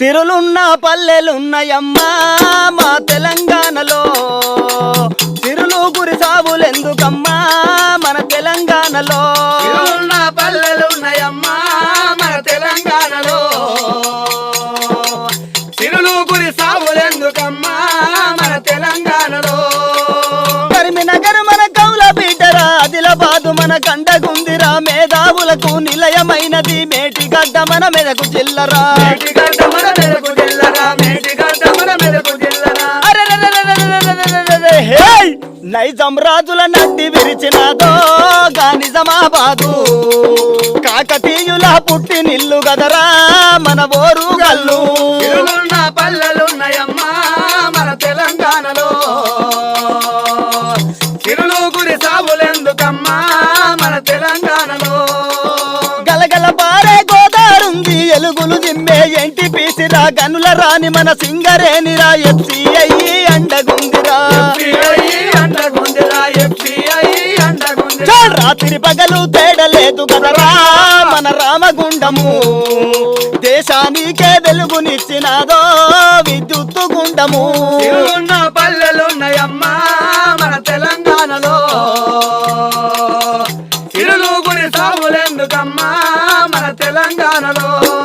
సిరులున్న పల్లెలున్నాయమ్మా మా తెలంగాణలో. సిరులు గురి సాగులెందుకమ్మా మన తెలంగాణలో. మన తెలంగాణలో. సిరులు గురి సాగులెందుకమ్మా మన తెలంగాణలో. మన కౌల బీటరా ఆదిలాబాదు మన కండగుందిరా మేధావులకు నిలయమైనది మేటిగడ్డ మన మెదకు జిల్లరా నైజం రాజుల నడ్డి విరిచినదో నిజమాబాదు కాకతీయుల పుట్టి నిల్లు గదరా మన ఓరు గల్లు. పల్లెలున్నాయమ్మా మన తెలంగాణలో. చిరులు గురి ఎలుగులు దిమ్మే ఎంటి పీసిరా గనుల రాని మన సింగరేనిరా ఎఫ్సిఐ అండగుందిరా. రాత్రి పగలు తేడలేదు కదరా మన రామగుండము. దేశానికే వెలుగునిచ్చినాదో విద్యుత్తు గుండము. మన తెలంగాణలో. తెలంగాణలో.